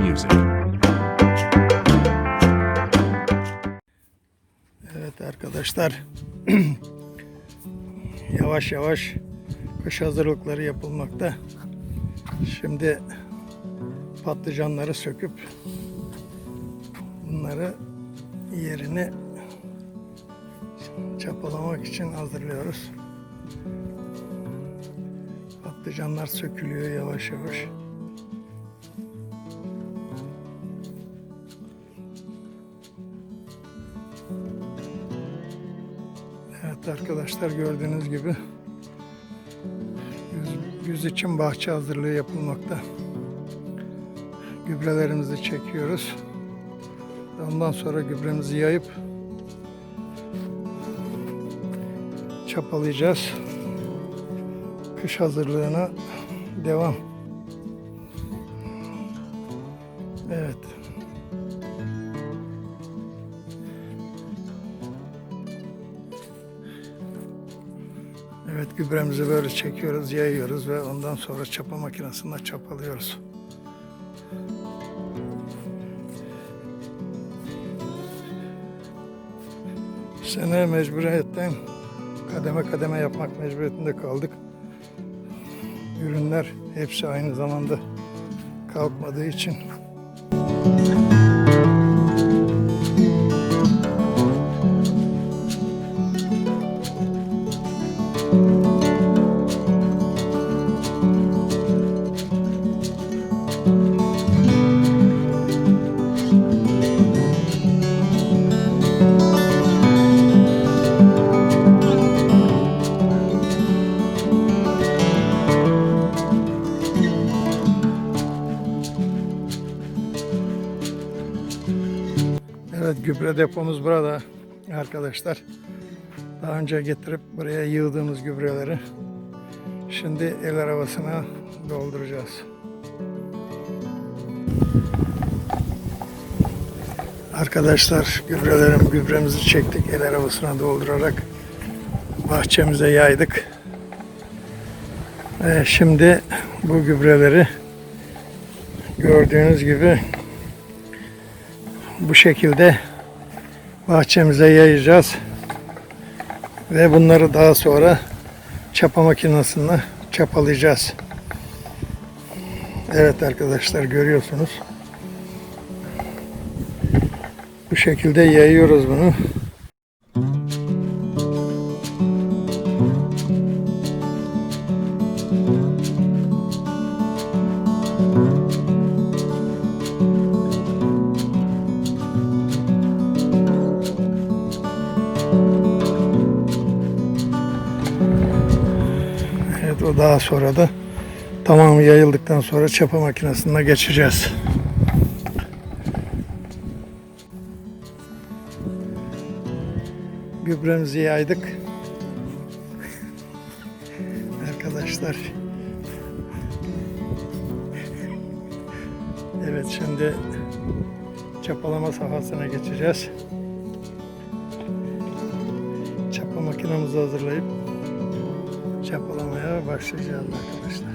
Music. Evet arkadaşlar yavaş yavaş kış hazırlıkları yapılmakta. Şimdi patlıcanları söküp bunları yerine çapalamak için hazırlıyoruz. Patlıcanlar sökülüyor yavaş yavaş. Evet arkadaşlar gördüğünüz gibi yüz, yüz için bahçe hazırlığı yapılmakta. Gübrelerimizi çekiyoruz. Ondan sonra gübremizi yayıp çapalayacağız. Kış hazırlığına devam. Evet gübremizi böyle çekiyoruz, yayıyoruz ve ondan sonra çapa makinesinde çapalıyoruz. Sene mecburiyetten kademe kademe yapmak mecburiyetinde kaldık. Ürünler hepsi aynı zamanda kalkmadığı için gübre depomuz burada arkadaşlar. Daha önce getirip buraya yığdığımız gübreleri şimdi el arabasına dolduracağız. Arkadaşlar gübrelerim gübremizi çektik el arabasına doldurarak bahçemize yaydık. Ve şimdi bu gübreleri gördüğünüz gibi bu şekilde bahçemize yayacağız. Ve bunları daha sonra çapa makinesinde çapalayacağız. Evet arkadaşlar görüyorsunuz. Bu şekilde yayıyoruz bunu. Daha sonra da tamamı yayıldıktan sonra çapa makinesine geçeceğiz. Gübremizi yaydık. Arkadaşlar. Evet şimdi çapalama sahasına geçeceğiz. Çapa makinemizi hazırlayıp çapalamaya başlayacağız arkadaşlar.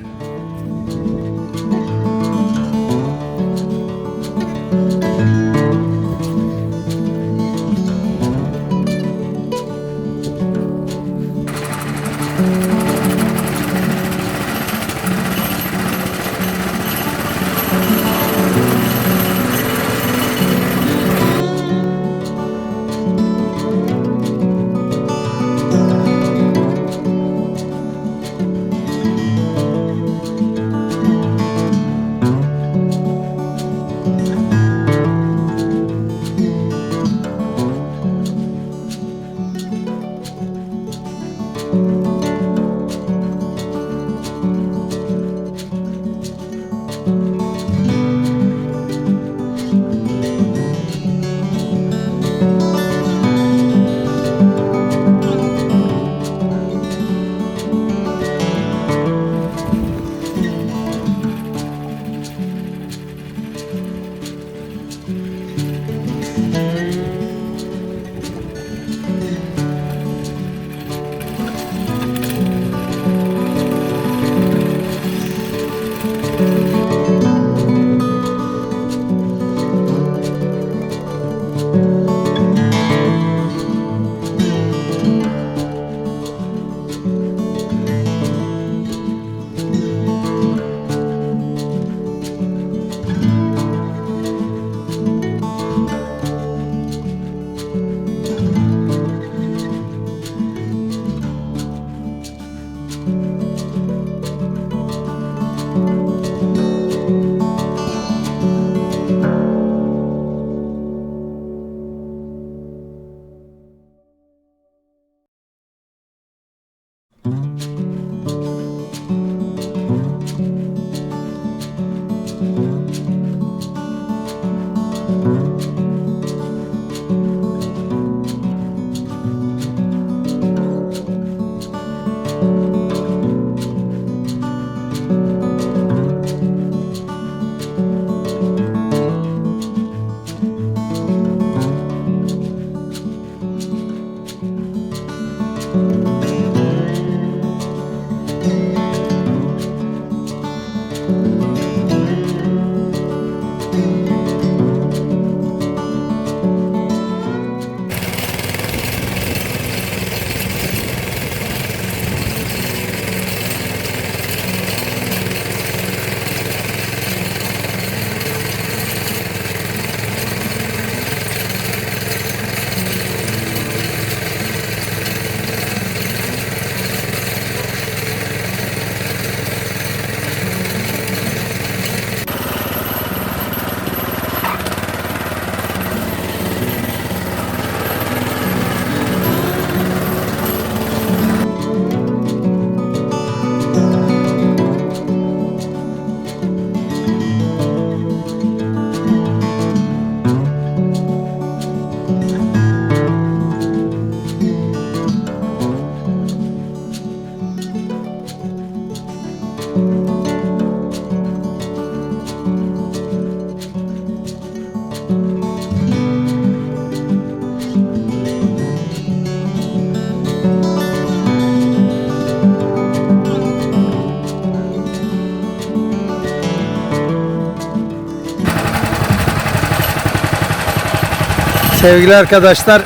Sevgili arkadaşlar,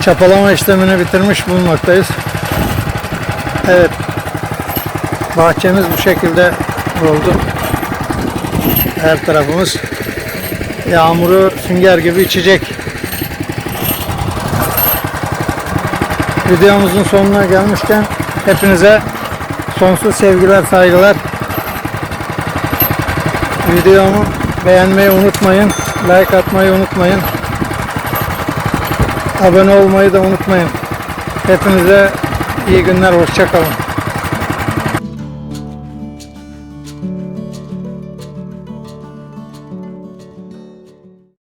çapalama işlemini bitirmiş bulunmaktayız. Evet, bahçemiz bu şekilde oldu. Her tarafımız yağmuru sünger gibi içecek. Videomuzun sonuna gelmişken hepinize sonsuz sevgiler, saygılar. Videomu beğenmeyi unutmayın. Like atmayı unutmayın. Abone olmayı da unutmayın. Hepinize iyi günler, hoşça kalın.